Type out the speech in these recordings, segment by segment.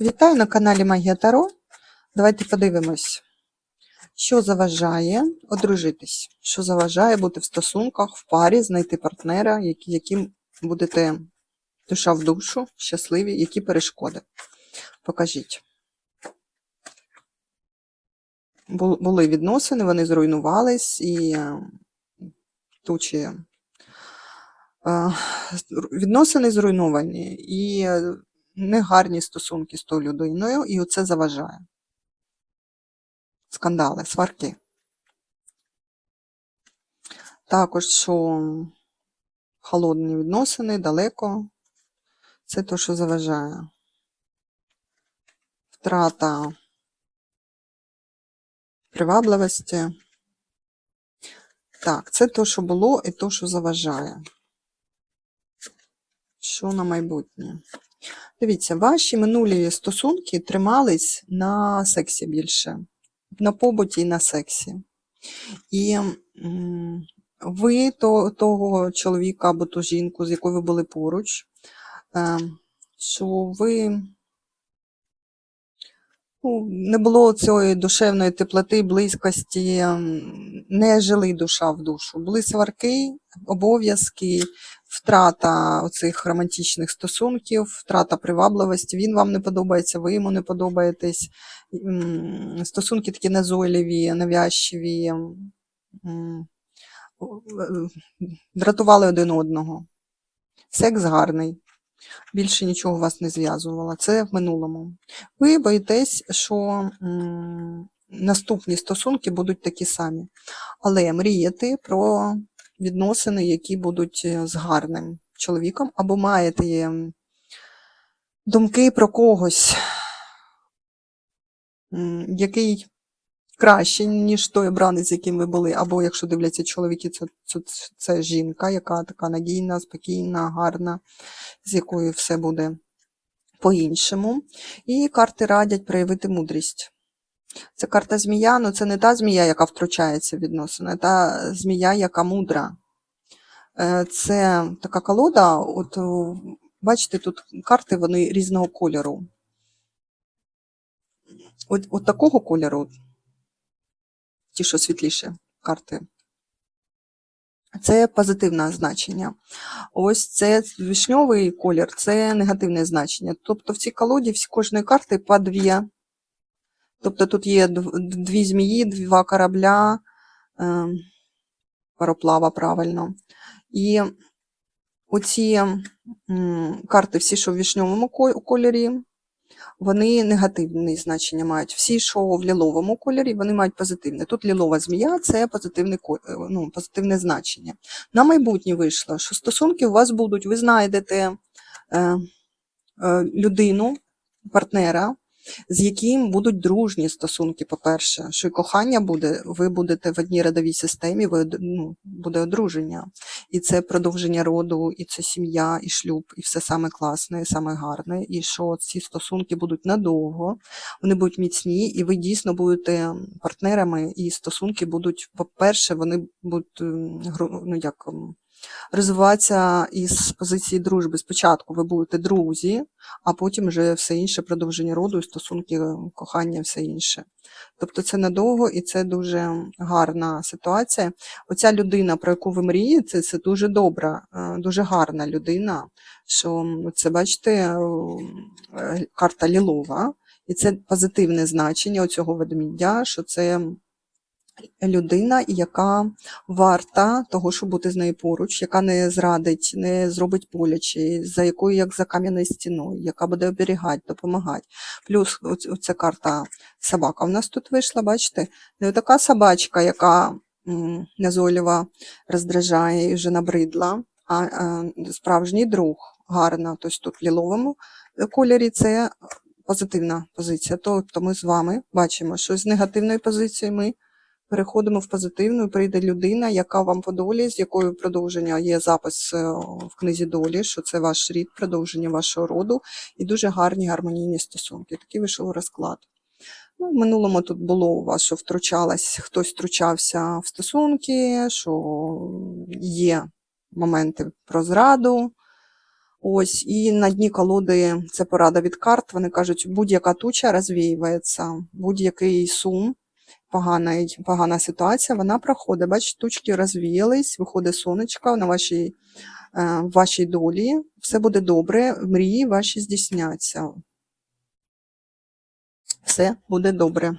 Вітаю на каналі Магія Таро. Давайте подивимось, що заважає одружитись, що заважає бути в стосунках, в парі, знайти партнера, яким будете душа в душу, щасливі, які перешкоди. Покажіть. Були відносини, вони зруйнувались і е, тучі е, відносини зруйновані і е, негарні стосунки з тою людиною, і оце заважає. Скандали, сварки. Також, що холодні відносини далеко. Це те, що заважає. Втрата привабливості. Так, це те, що було, і те, що заважає. Що на майбутнє? Дивіться, ваші минулі стосунки тримались на сексі більше, на побуті і на сексі. І ви то, того чоловіка або ту жінку, з якою ви були поруч, е, що ви ну, не було цієї душевної теплоти, близькості, не жили душа в душу. Були сварки, обов'язки, втрата оцих романтичних стосунків, втрата привабливості. Він вам не подобається, ви йому не подобаєтесь. Стосунки такі назойливі, навязчиві, дратували один одного. Секс гарний. Більше нічого вас не зв'язувало. Це в минулому. Ви боїтесь, що наступні стосунки будуть такі самі. Але мрієте про відносини, які будуть е, з гарним чоловіком, або маєте думки про когось, який краще, ніж той обранець, з яким ви були, або якщо дивляться чоловіки, це, це, це жінка, яка така надійна, спокійна, гарна, з якою все буде по-іншому. І карти радять проявити мудрість. Це карта змія, але це не та змія, яка втручається в відносини, та змія, яка мудра. Е, Це така колода, от бачите, тут карти вони різного кольору. От, от такого кольору, ті, що світліше карти. Це позитивне значення. Ось це вишньовий колір, це негативне значення. Тобто в цій колоді всі кожної карти по дві. Тобто тут є дві змії, два корабля, е, пароплава правильно. І оці карти, всі, що в вишньовому ко- кольорі, вони негативне значення мають. Всі, що в ліловому кольорі, вони мають позитивне. Тут лілова змія це позитивне, ну, позитивне значення. На майбутнє вийшло, що стосунки у вас будуть, ви знайдете е, е, людину, партнера, з яким будуть дружні стосунки, по-перше, що і кохання буде, ви будете в одній родовій системі, ви ну, буде одруження. І це продовження роду, і це сім'я, і шлюб, і все саме класне, і саме гарне. І що ці стосунки будуть надовго, вони будуть міцні, і ви дійсно будете партнерами, і стосунки будуть, по-перше, вони будуть ем, ну, як, ем, розвиватися із позиції дружби. Спочатку ви будете друзі, а потім вже все інше продовження роду, стосунки, кохання, все інше. Тобто це надовго і це дуже гарна ситуація. Оця людина, про яку ви мрієте, це дуже добра, е, дуже гарна людина. Що це, бачите, е, карта лілова, і це позитивне значення цього ведмідя, що це людина, яка варта того, щоб бути з нею поруч, яка не зрадить, не зробить боляче, за якою як за кам'яною стіною, яка буде оберігати, допомагати. Плюс оця карта собака у нас тут вийшла, бачите? Не така собачка, яка назойлива роздражає і вже набридла, а, а справжній друг, гарна. Тобто тут в ліловому кольорі це позитивна позиція. Тобто ми з вами бачимо, що з негативної позиції ми переходимо в позитивну, і прийде людина, яка вам по долі, з якою продовження є запис е, в книзі долі, що це ваш рід, продовження вашого роду, і дуже гарні гармонійні стосунки. Такий вийшов розклад. Ну, в минулому тут було у вас, що втручалась, хтось втручався в стосунки, що є моменти про зраду, Ось, і на дні колоди це порада від карт. Вони кажуть, будь-яка туча розвіюється, будь-який сум, погана, погана ситуація, вона проходить. Бачите, тучки розвіялись, виходить сонечко на вашій, е, в вашій долі. Все буде добре, мрії ваші здійсняться. Все буде добре.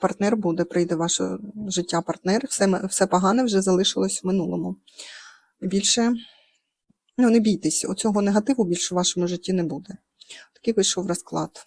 Партнер буде, прийде ваше життя партнер. Все, все погане вже залишилось в минулому. Більше Ну, не бійтесь, оцього негативу більше в вашому житті не буде. Такий вийшов розклад.